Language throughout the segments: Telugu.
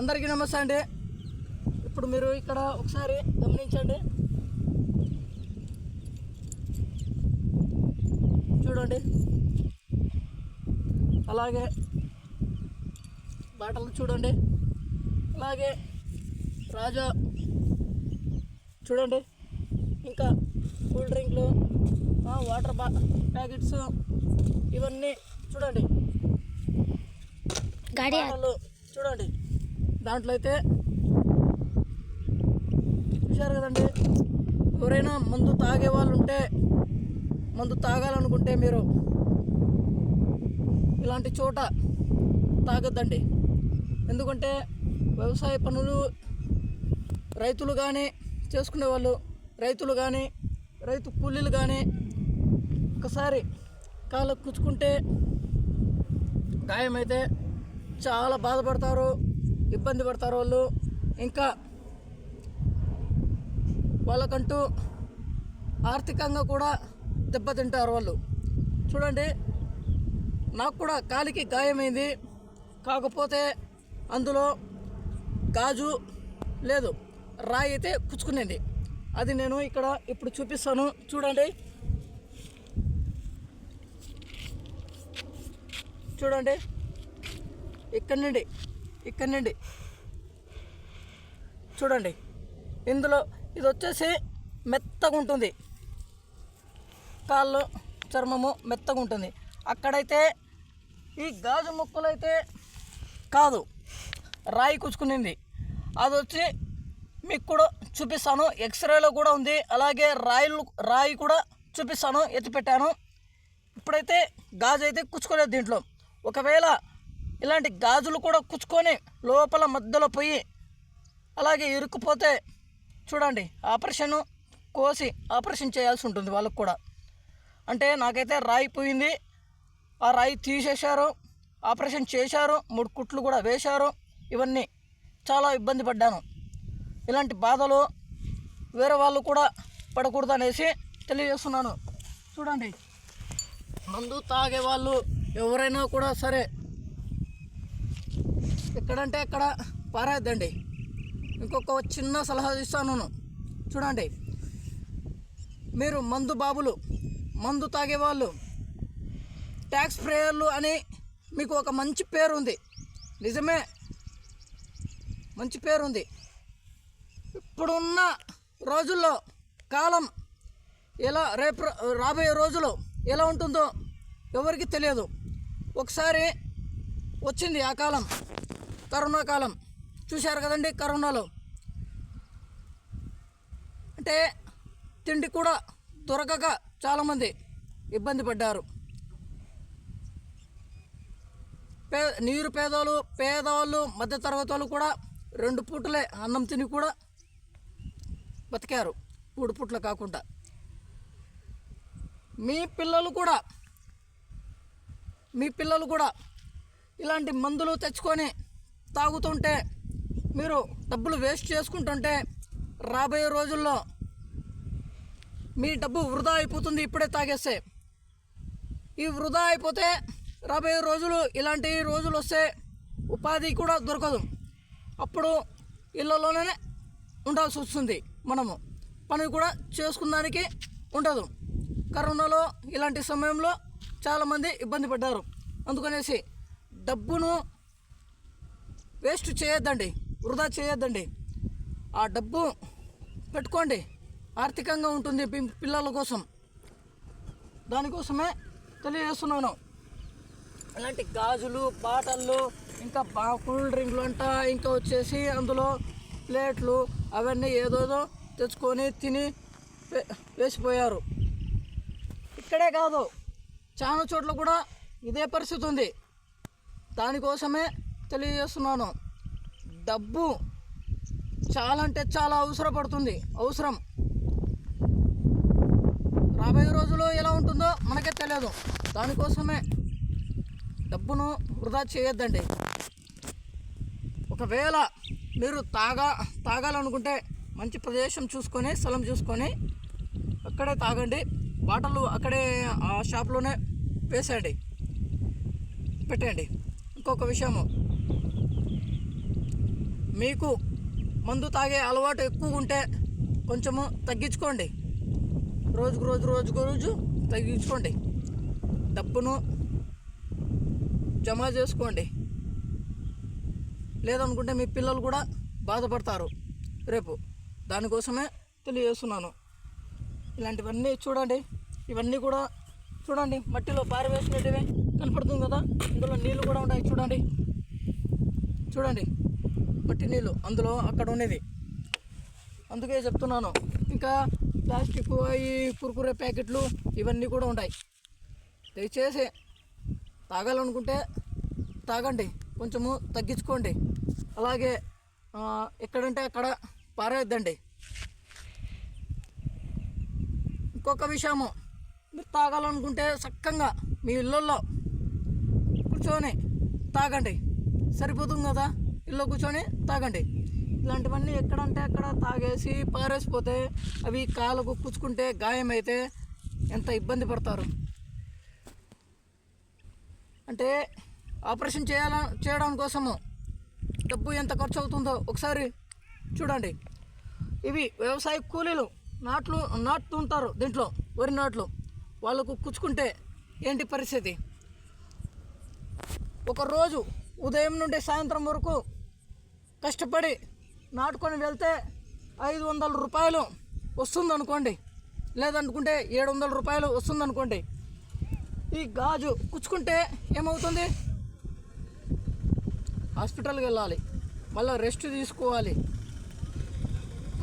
అందరికీ నమస్తే అండి. ఇప్పుడు మీరు ఇక్కడ ఒకసారి గమనించండి. చూడండి. అలాగే బాటలు చూడండి. అలాగే రాజా చూడండి. ఇంకా కూల్ డ్రింక్లు వాటర్ బా ప్యాకెట్స్ ఇవన్నీ చూడండి. చూడండి. దాంట్లో అయితే చూశారు కదండి? ఎవరైనా మందు తాగే వాళ్ళు ఉంటే మందు తాగాలనుకుంటే మీరు ఇలాంటి చోట తాగద్దండి. ఎందుకంటే వ్యవసాయ పనులు రైతులు కానీ చేసుకునే వాళ్ళు రైతులు కానీ రైతు కూలీలు కానీ ఒకసారి కాళ్ళకు కుచ్చుకుంటే గాయమైతే చాలా బాధపడతారు. ఇబ్బంది పడతారు వాళ్ళు. ఇంకా వాళ్ళకంటూ ఆర్థికంగా కూడా దెబ్బతింటారు వాళ్ళు. చూడండి నాకు కూడా కాలికి గాయమైంది. కాకపోతే అందులో గాజు లేదు. రాయి అయితే కుచ్చుకునేది. అది నేను ఇక్కడ ఇప్పుడు చూపిస్తాను. చూడండి. చూడండి. ఇక్కడ నుండి ఇక్కడ నుండి చూడండి. ఇందులో ఇది వచ్చేసి మెత్తగా ఉంటుంది. కాళ్ళు చర్మము మెత్తగా ఉంటుంది. అక్కడైతే ఈ గాజు ముక్కలు అయితే కాదు. రాయి కుచ్చుకునింది అది వచ్చి మీకు కూడా చూపిస్తాను. ఎక్స్రేలో కూడా ఉంది. అలాగే రాయిలు రాయి కూడా చూపిస్తాను. ఎత్తి పెట్టాను ఇప్పుడైతే గాజు అయితే కుచ్చుకోలేదు దీంట్లో. ఒకవేళ ఇలాంటి గాజులు కూడా కుచ్చుకొని లోపల మధ్యలో పోయి అలాగే ఇరుక్కుపోతే చూడండి ఆపరేషన్ కోసి ఆపరేషన్ చేయాల్సి ఉంటుంది వాళ్ళకు కూడా. అంటే నాకైతే రాయి పోయింది. ఆ రాయి తీసేశారు ఆపరేషన్ చేశారు మూడు కుట్లు కూడా వేశారు. ఇవన్నీ చాలా ఇబ్బంది పడ్డాను. ఇలాంటి బాధలు వేరే వాళ్ళు కూడా పడకూడదు అనేసి తెలియజేస్తున్నాను. చూడండి మందు తాగే వాళ్ళు ఎవరైనా కూడా సరే ఎక్కడంటే అక్కడ పారేద్దండి. ఇంకొక చిన్న సలహా ఇస్తాను చూడండి. మీరు మందు బాబులు మందు తాగే వాళ్ళు ట్యాక్స్ ప్రేయర్లు అని మీకు ఒక మంచి పేరు ఉంది నిజమే. మంచి పేరు ఉంది ఇప్పుడున్న రోజుల్లో కాలం ఎలా రేపు రాబోయే రోజులు ఎలా ఉంటుందో ఎవరికి తెలియదు. ఒకసారి వచ్చింది ఆ కాలం. కరోనా కాలం. చూశారు కదండి కరోనాలో? అంటే తిండి కూడా దొరకక చాలామంది ఇబ్బంది పడ్డారు. పే నీరు పేదవాళ్ళు పేదవాళ్ళు మధ్యతరగతి వాళ్ళు కూడా రెండు పూటలే అన్నం తిని కూడా బతికారు. మూడు పూట్ల కాకుండా. మీ పిల్లలు కూడా మీ పిల్లలు కూడా ఇలాంటి మందులు తెచ్చుకొని తాగుతుంటే మీరు డబ్బులు వేస్ట్ చేసుకుంటుంటే రాబోయే రోజుల్లో మీ డబ్బు వృధా అయిపోతుంది ఇప్పుడే తాగేస్తే. ఈ వృధా అయిపోతే రాబోయే రోజులు ఇలాంటి రోజులు వస్తే ఉపాధి కూడా దొరకదు. అప్పుడు ఇళ్ళలోనే ఉండాల్సి వస్తుంది మనము. పని కూడా చేసుకున్నానికి ఉండదు. కరోనాలో ఇలాంటి సమయంలో చాలామంది ఇబ్బంది పడ్డారు. అందుకనేసి డబ్బును వేస్ట్ చేయొద్దండి వృధా చేయొద్దండి. ఆ డబ్బు పెట్టుకోండి ఆర్థికంగా ఉంటుంది పి- పిల్లల కోసం. దానికోసమే తెలియజేస్తున్నాను. అలాంటి గాజులు బాటళ్ళు ఇంకా బా కూల్ డ్రింక్లు అంట ఇంకా వచ్చేసి అందులో ప్లేట్లు అవన్నీ ఏదోదో తెచ్చుకొని తిని వేసిపోయారు. ఇక్కడే కాదు చాలా చోట్ల కూడా ఇదే పరిస్థితి ఉంది దానికోసమే తెలియజేస్తున్నాను. డబ్బు చాలా అంటే చాలా అవసరపడుతుంది. అవసరం. రాబోయే రోజుల్లో ఎలా ఉంటుందో మనకే తెలియదు. దానికోసమే డబ్బును వృధా చేయొద్దండి. ఒకవేళ మీరు తాగా తాగాలనుకుంటే మంచి ప్రదేశం చూసుకొని స్థలం చూసుకొని అక్కడే తాగండి. బాటలు అక్కడే ఆ షాప్లోనే వేసేయండి. పెట్టండి ఇంకొక విషయము. మీకు మందు తాగే అలవాటు ఎక్కువ ఉంటే కొంచెము తగ్గించుకోండి. రోజుకు రోజు రోజుకు రోజు తగ్గించుకోండి. డబ్బును జమ చేసుకోండి. లేదనుకుంటే మీ పిల్లలు కూడా బాధపడతారు రేపు. దానికోసమే తెలియజేస్తున్నాను. ఇలాంటివన్నీ చూడండి. ఇవన్నీ కూడా చూడండి. మట్టిలో పారవేసినట్టువే కనపడుతుంది కదా? ఇందులో నీళ్ళు కూడా ఉంటాయి చూడండి. చూడండి. మట్టి నీళ్ళు అందులో అక్కడ ఉండేది. అందుకే చెప్తున్నాను. ఇంకా ప్లాస్టిక్ ఈ కురుకురే ప్యాకెట్లు ఇవన్నీ కూడా ఉంటాయి. దయచేసి తాగాలనుకుంటే తాగండి. కొంచెము తగ్గించుకోండి. అలాగే ఎక్కడంటే అక్కడ పారేద్దండి. ఇంకొక విషయము. మీరు తాగాలనుకుంటే చక్కగా మీ ఇళ్ళల్లో కూర్చొని తాగండి. సరిపోతుంది కదా? ఇల్లు కూర్చొని తాగండి. ఇలాంటివన్నీ ఎక్కడంటే అక్కడ తాగేసి పారేసిపోతే అవి కాళ్ళకు గాయం గాయమైతే ఎంత ఇబ్బంది పడతారు. అంటే ఆపరేషన్ చేయాల చేయడం కోసము డబ్బు ఎంత ఖర్చు అవుతుందో ఒకసారి చూడండి. ఇవి వ్యవసాయ కూలీలు నాట్లు నాటుతుంటారు దీంట్లో వరి నాట్లు. వాళ్ళకు కుచ్చుకుంటే ఏంటి పరిస్థితి? ఒకరోజు ఉదయం నుండి సాయంత్రం వరకు కష్టపడి నాటుకొని వెళ్తే ఐదు వందల రూపాయలు వస్తుంది అనుకోండి లేదనుకుంటే ఏడు వందల రూపాయలు వస్తుంది అనుకోండి ఈ గాజు కుచ్చుకుంటే ఏమవుతుంది? హాస్పిటల్కి వెళ్ళాలి. మళ్ళీ రెస్ట్ తీసుకోవాలి.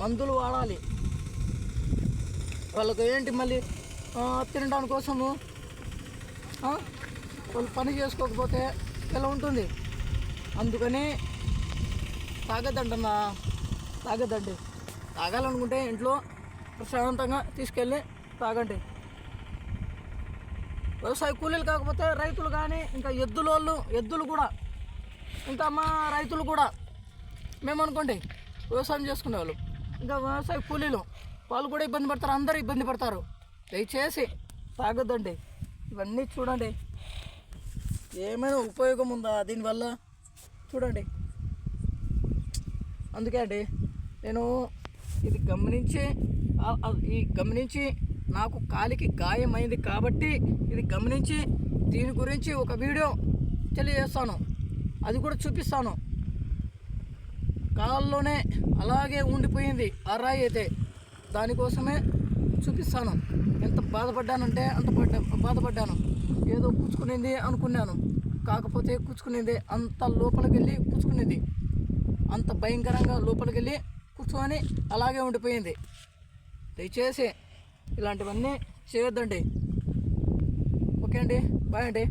మందులు వాడాలి. వాళ్ళకు ఏంటి మళ్ళీ? తినడానికి కోసము? వాళ్ళు పని చేసుకోకపోతే ఎలా ఉంటుంది? అందుకని తాగద్దంటన్నా తాగద్దండి తాగాలనుకుంటే ఇంట్లో ప్రశాంతంగా తీసుకెళ్ళి తాగండి వ్యవసాయ కూలీలు కాకపోతే రైతులు కానీ ఇంకా ఎద్దులోళ్ళు ఎద్దులు కూడా. ఇంకా మా రైతులు కూడా. మేము అనుకోండి వ్యవసాయం చేసుకునే వాళ్ళు. ఇంకా వ్యవసాయ కూలీలు వాళ్ళు కూడా ఇబ్బంది పడతారు అందరూ ఇబ్బంది పడతారు. దయచేసి తాగొద్దండి ఇవన్నీ చూడండి. ఏమైనా ఉపయోగం ఉందా దీనివల్ల? చూడండి. అందుకే అండి నేను ఇది గమనించి ఈ గమనించి నాకు కాలికి గాయమైంది కాబట్టి ఇది గమనించి దీని గురించి ఒక వీడియో తెలియజేస్తాను. అది కూడా చూపిస్తాను. కాల్లోనే అలాగే ఉండిపోయింది ఆ రాయి అయితే. దానికోసమే చూపిస్తాను. ఎంత బాధపడ్డానంటే అంత పడ్డా బాధపడ్డాను. ఏదో పుచ్చుకునింది అనుకున్నాను. కాకపోతే కూర్చుకునేది అంత లోపలికి వెళ్ళి కూర్చుకునింది అంత భయంకరంగా లోపలికి వెళ్ళి కూర్చొని అలాగే ఉండిపోయింది. దయచేసి ఇలాంటివన్నీ చేయొద్దండి. ఓకే అండి. బాయ్ అండి.